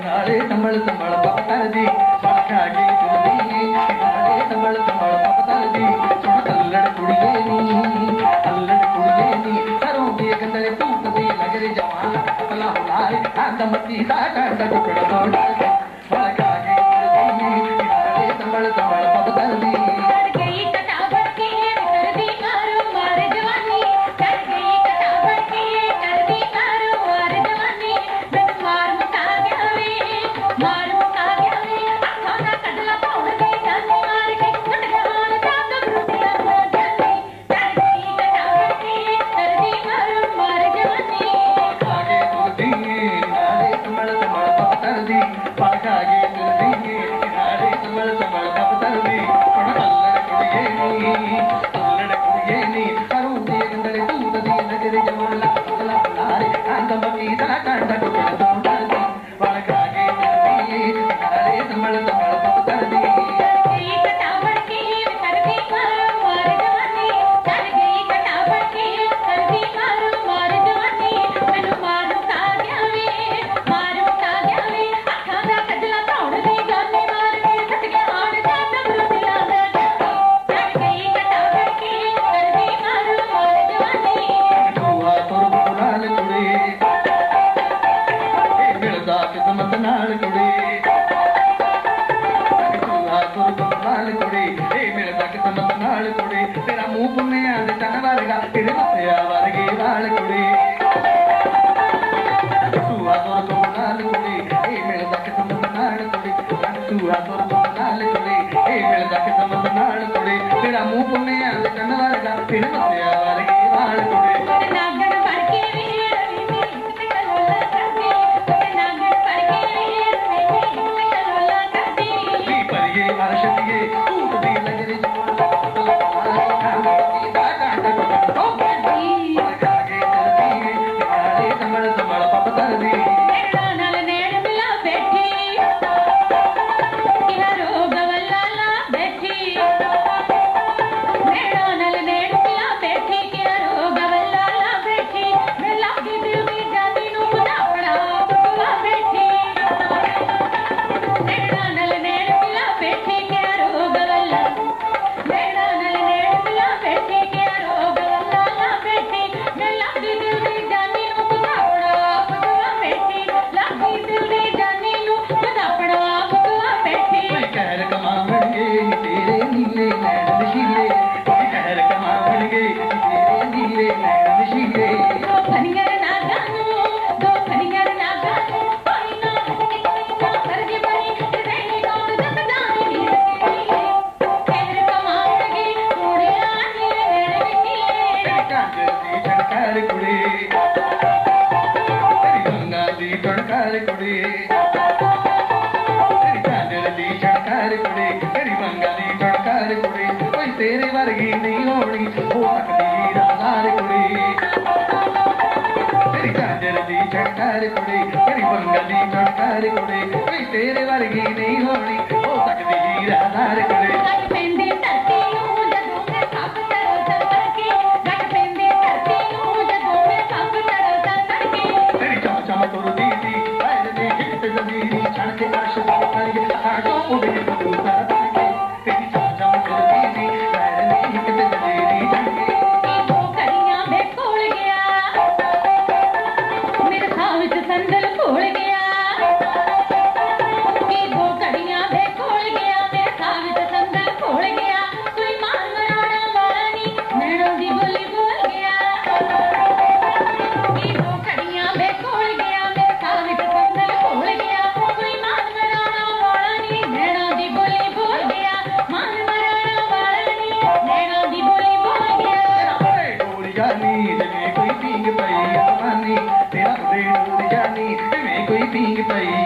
नारे कमल कमल पपर नारे कमल पकड़ी करो तो தள்ளி பாக்காகி தள்ளி அடை தம்மள தம்மள தப்பு தள்ளி கொட தள்ளட விடாமோ பொண்ணையா கண்ணவாரா பிணமத்தையா ਵਰਗੀ ਨਹੀਂ ਹੋਣੀ। ਉਹ ਆਖਦੀ ਰਾਜ਼ਾਰ ਕੁੜੀ। ਤੇਰੀ ਕਾਜਲ ਦੀ ਛੱਟਰ ਕੁੜੀ ਤੇਰੀ ਬੰਗਲੀ ਛੱਟਰ ਕੁੜੀ ਕੋਈ ਤੇਰੇ ਵਰਗੀ ਨਹੀਂ ਹੋਣੀ। ਉਹ ਤੱਕਦੀ ਰਾਜ਼ਾਰ ਕੁੜੀ। ਜੱਟ ਪੈਂਦੀ ਧਰਤੀ ਨੂੰ ਜਦੋਂ ਮੈਂ ਸਭ ਤਰ੍ਹਾਂ ਤਰ ਕਰਕੇ। ਜੱਟ ਪੈਂਦੀ ਧਰਤੀ ਨੂੰ ਜਦੋਂ ਮੈਂ ਸਭ ਤਰ੍ਹਾਂ ਤਰ ਕਰਕੇ। ਤੇਰੀ ਚਾਚਾ ਮਤੁਰਦੀ ਦੀ ਪੈਰ ਦੀ ਹਿੱਟ ਜ਼ਮੀਨ ਛੜ ਕੇ ਅਰਸ਼ பை